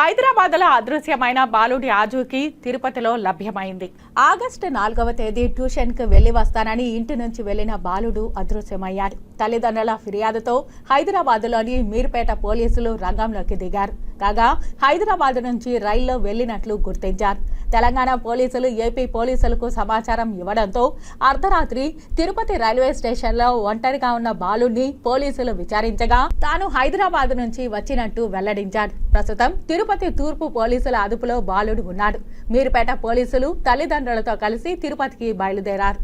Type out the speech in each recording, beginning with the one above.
హైదరాబాద్లో అదృశ్యమైన బాలుడి ఆజూకి తిరుపతిలో లభ్యమైంది. ఆగస్టు నాలుగవ తేదీ ట్యూషన్కు వెళ్ళి వస్తానని ఇంటి నుంచి వెళ్ళిన బాలుడు అదృశ్యమయ్యాడు. తల్లిదండ్రుల ఫిర్యాదుతో హైదరాబాద్లోని మీర్పేట పోలీసులు రంగంలోకి దిగారు. కాగా హైదరాబాద్ నుంచి రైల్లో వెళ్ళినట్లు గుర్తించారు. తెలంగాణ పోలీసులు ఏపీ పోలీసులకు సమాచారం ఇవ్వడంతో అర్ధరాత్రి తిరుపతి రైల్వే స్టేషన్లో ఒంటరిగా ఉన్న బాలుడిని పోలీసులు విచారించగా తాను హైదరాబాద్ నుంచి వచ్చినట్టు వెల్లడించాడు ప్రస్తుతం తిరుపతి తూర్పు పోలీసుల అదుపులో బాలుడు ఉన్నాడు. మీరుపేట పోలీసులు తల్లిదండ్రులతో కలిసి తిరుపతికి బయలుదేరారు.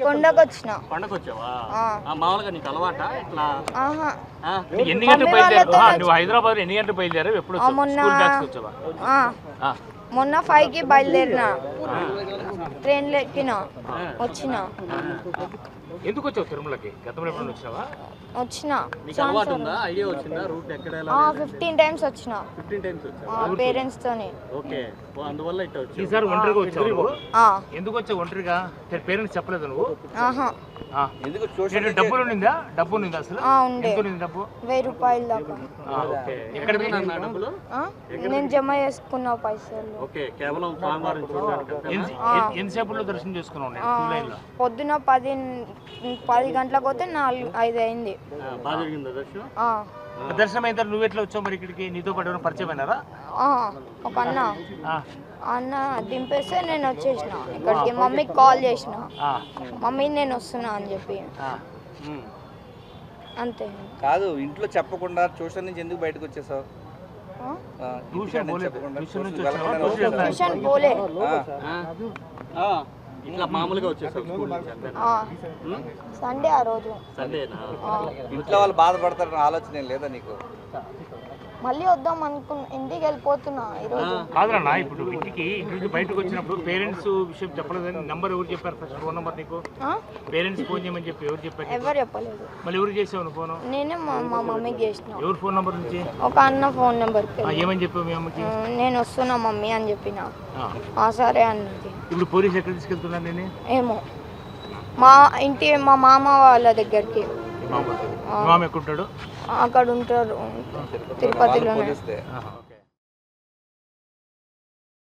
కొండకు వచ్చిన పండగ వచ్చావా ఆ. ఆ, మామూలుగా నీకు అలవాట ఇట్లా ఆహా ఆ? నువ్వు ఎన్ని గంటలు బయలుదేరావు ఆ, నువ్వు హైదరాబాద్ ఎన్ని గంటలు బయలుదేరావు ఎప్పుడు? మొన్న-. మొన్న ఫైవ్కి బయలుదేరిన ట్రైన్లో ఎక్కిన వచ్చిన. ఎందుకు వచ్చావు తిరుమలకి? గతంలో ఎప్పుడు వచ్చినావా? వచ్చిన. నీకు అలవాటు ఉందా? ఐడియా వచ్చిందా? రూట్ ఎక్కడ ఎలా ఫిఫ్టీన్ టైమ్స్ వచ్చిన. ఫిఫ్టీన్ టైమ్స్ వచ్చా పేరెంట్స్ తోని ఓకే. అందువల్ల ఇట్లా వచ్చి ఈసారి ఒంటరిగా వచ్చావు ఆ. ఎందుకు వచ్చావు ఒంటరిగా పేరెంట్స్ చెప్పలేదు నువ్వు? ఆహా. ఆ. ఏంటి, డబ్బులు ఉండిందా? డబ్బు ఉండిందా అసలు? ఆ, ఉండే. ఎంత ఉండింది డబ్బు? వెయ్యి రూపాయల దాకా. ఆ, ఓకే. ఎక్కడ అన్న డబ్బులు? ఆ? నేను జమ చేసుకున్న పైసలు. ఓకే కేవలం స్వామివారిని చూడడానికి? ఎంతసేపులో దర్శనం చేసుకున్నావు నేను క్యూ లైన్లో పొద్దున పది పది గంటలకు పోతే నాలుగు ఐదు అయింది. ఆ, బాగా జరిగిందా దర్శనం? అయిన తర్వాత నువ్వు ఎట్లా వచ్చావు మరి ఇక్కడికి? నీతో పాటు ఎవరైనా పరిచయం అయినారా? ఆ. ఒక అన్న. ఆ, అన్న దింపేస్తే నేను వచ్చేసిన. ఇక్కడికి మమ్మీకి కాల్ చేసిన. ఆ, మమ్మీ నేను వస్తున్నా అని చెప్పి. అంతే. కాదు ఇంట్లో చెప్పకుండా ట్యూషన్ నుంచి ఎందుకు బయటకు వచ్చేసావు? ట్యూషన్ పోలే. ఇట్లా మామూలుగా వచ్చేసావు? సండే ఆ రోజు. సండేనా. ఇంట్లో వాళ్ళు బాధపడతారన్న ఆలోచన ఏం లేదా నీకు? మళ్ళీ వద్దాం అనుకున్నా ఇంటికి వెళ్ళిపోతున్నా ఈరోజు. కాదురా ఇప్పుడు ఇంటికి ఇంటి నుంచి బయటకు వచ్చినప్పుడు పేరెంట్స్ విషయం చెప్పలేదని నంబర్ ఎవరు చెప్పారు ఫస్ట్ ఫోన్ నెంబర్ నీకు? పేరెంట్స్ ఫోన్ చేయమని చెప్పి ఎవరు చెప్పారు? ఎవరు చెప్పలేదు. మళ్ళీ ఎవరు చేసావు ఫోన్? నేనే మా మా మమ్మీకి చేసిన. ఎవరు ఫోన్ నెంబర్ నుంచి? ఒక అన్న ఫోన్ నెంబర్కి ఆ, ఏమని చెప్పావు మీ అమ్మకి? నేను వస్తున్నా మమ్మీ అని చెప్పిన. సరే అన్నది. ఇప్పుడు పోలీసు ఎక్కడ తీసుకెళ్తున్నా నేను ఏమో. మా ఇంటి మా మామ వాళ్ళ దగ్గరికి. మామ ఎక్కడుంటాడు అక్కడ ఉంటారు. తిరుపతిలోనే.